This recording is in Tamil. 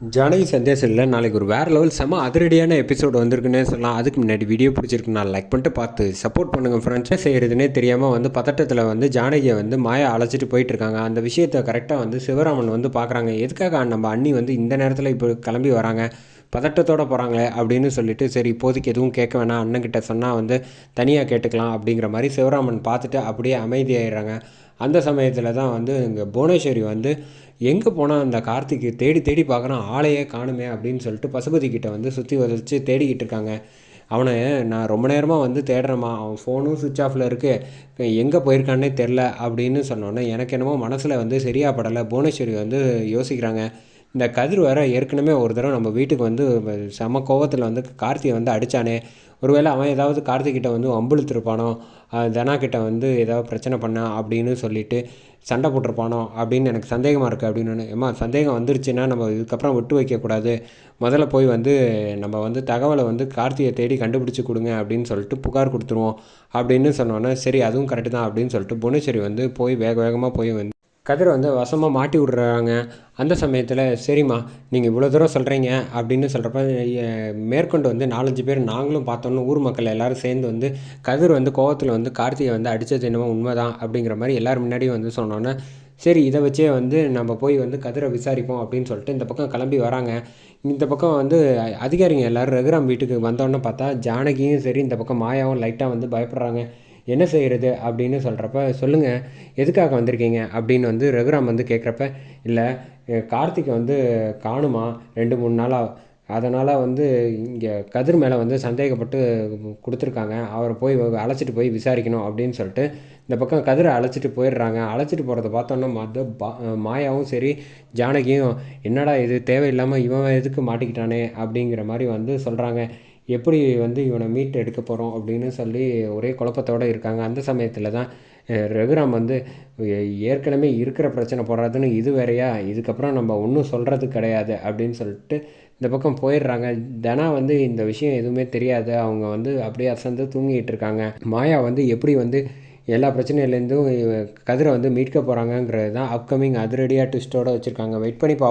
ஜானகி சந்தேசனில் நாளைக்கு ஒரு வேறு லெவல் செம அதிரடியான எபிசோடு வந்திருக்குன்னே சொல்லலாம். அதுக்கு முன்னாடி வீடியோ பிடிச்சிருக்கு நான் லைக் பண்ணிட்டு பார்த்து சப்போர்ட் பண்ணுங்கள் ஃப்ரெண்ட்ஸ் செய்கிறதுனே தெரியாமல் வந்து பதட்டத்தில் வந்து ஜானகியை வந்து மாயா அழைச்சிட்டு போயிட்டு இருக்காங்க. அந்த விஷயத்தை கரெக்டாக வந்து சிவராமன் வந்து பார்க்குறாங்க. எதுக்காக நம்ம அண்ணி வந்து இந்த நேரத்தில் இப்போ கிளம்பி வராங்க? பதட்டத்தோடு போகிறாங்களே அப்படின்னு சொல்லிட்டு சரி இப்போதைக்கு எதுவும் கேட்க வேணாம். அண்ணன்கிட்ட சொன்னால் வந்து தனியாக கேட்டுக்கலாம் அப்படிங்கிற மாதிரி சிவராமன் பார்த்துட்டு அப்படியே அமைதியாயிடுறாங்க. அந்த சமயத்தில் தான் வந்து இங்கே புவனேஸ்வரி வந்து எங்கே போனால் அந்த கார்த்திக்கு தேடி தேடி பார்க்குறான் ஆளையே காணுமே அப்படின்னு சொல்லிட்டு பசுபதி கிட்டே வந்து சுற்றி வச்சு தேடிக்கிட்டு இருக்காங்க. அவனை நான் ரொம்ப நேரமாக வந்து தேடுறேம்மா. அவன் ஃபோனும் சுவிட்ச் ஆஃபில் இருக்குது எங்கே போயிருக்கான்னே தெரில அப்படின்னு சொன்னோன்னே எனக்கு என்னமோ மனசில் வந்து சரியாக படலை. புவனேஸ்வரி வந்து யோசிக்கிறாங்க. இந்த கதிர் வேற ஏற்கனவே ஒரு தடவை நம்ம வீட்டுக்கு வந்து செம கோவத்தில் வந்து கார்த்தியை வந்து அடித்தானே ஒருவேளை அவன் ஏதாவது கார்த்திகிட்ட வந்து வம்பிழுத்துருப்பானோ தனா கிட்ட வந்து ஏதாவது பிரச்சனை பண்ணா அப்படின்னு சொல்லிட்டு சண்டை போட்டிருப்பானோ அப்படின்னு எனக்கு சந்தேகமாக இருக்குது அப்படின்னு. ஏமா சந்தேகம் வந்துருச்சுன்னா நம்ம இதுக்கப்புறம் விட்டு வைக்கக்கூடாது முதல்ல போய் வந்து நம்ம வந்து தகவலை வந்து கார்த்தியை தேடி கண்டுபிடிச்சி கொடுங்க அப்படின்னு சொல்லிட்டு புகார் கொடுத்துருவோம் அப்படின்னு சொன்னோன்னே சரி அதுவும் கரெக்டு தான் அப்படின்னு சொல்லிட்டு புவனேஸ்வரி வந்து போய் வேக வேகமாக போய் வந்து கதிரை வந்து வசமாக மாட்டி விட்றாங்க. அந்த சமயத்தில் சரிம்மா நீங்கள் இவ்வளோ தூரம் சொல்கிறீங்க அப்படின்னு சொல்கிறப்ப மேற்கொண்டு வந்து நாலஞ்சு பேர் நாங்களும் பார்த்தோன்னு ஊர் மக்கள் எல்லோரும் சேர்ந்து வந்து கதிர் வந்து கோவத்தில் வந்து கார்த்திகை வந்து அடித்தது என்னமோ உண்மைதான் அப்படிங்கிற மாதிரி எல்லோரும் முன்னாடியும் வந்து சொன்னோன்னே சரி இதை வச்சே வந்து நம்ம போய் வந்து கதிரை விசாரிப்போம் அப்படின்னு சொல்லிட்டு இந்த பக்கம் கிளம்பி வராங்க. இந்த பக்கம் வந்து அதிகாரிங்க எல்லோரும் ரகுராம் வீட்டுக்கு வந்தோன்னே பார்த்தா ஜானகியும் சரி இந்த பக்கம் மாயாவும் லைட்டாக வந்து பயப்படுறாங்க. என்ன செய்கிறது அப்படின்னு சொல்கிறப்ப சொல்லுங்கள் எதுக்காக வந்திருக்கீங்க? அப்படின்னு வந்து ரகுராம் வந்து கேட்குறப்ப இல்லை கார்த்திகை வந்து காணுமா? ரெண்டு மூணு நாளாக அதனால் வந்து இங்கே கதிர் மேலே வந்து சந்தேகப்பட்டு கொடுத்துருக்காங்க. அவரை போய் அழைச்சிட்டு போய் விசாரிக்கணும் அப்படின்னு சொல்லிட்டு இந்த பக்கம் கதிரை அழைச்சிட்டு போயிடுறாங்க. அழைச்சிட்டு போகிறத பார்த்தோன்னா மத பா மாயாவும் சரி ஜானகியும் என்னடா இது தேவையில்லாமல் இவன் எதுக்கு மாட்டிக்கிட்டானே? அப்படிங்கிற மாதிரி வந்து சொல்கிறாங்க எப்படி வந்து இவனை மீட் எடுக்க போகிறோம் அப்படின்னு சொல்லி ஒரே குழப்பத்தோடு இருக்காங்க. அந்த சமயத்தில் தான் ரகுராம் வந்து ஏற்கனவே இருக்கிற பிரச்சனை போடுறதுன்னு இது வேறையா? இதுக்கப்புறம் நம்ம ஒன்றும் சொல்கிறது கிடையாது அப்படின்னு சொல்லிட்டு இந்த பக்கம் போயிடுறாங்க. தனா வந்து இந்த விஷயம் எதுவுமே தெரியாது. அவங்க வந்து அப்படியே அசந்து தூங்கிட்டு இருக்காங்க. மாயா வந்து எப்படி வந்து எல்லா பிரச்சனையிலேருந்தும் கதிரை வந்து மீட்க போகிறாங்கங்கிறது தான் அப்கமிங் அதிரடியாக ட்விஸ்ட்டோடு வச்சுருக்காங்க. வெயிட் பண்ணி பார்ப்போம்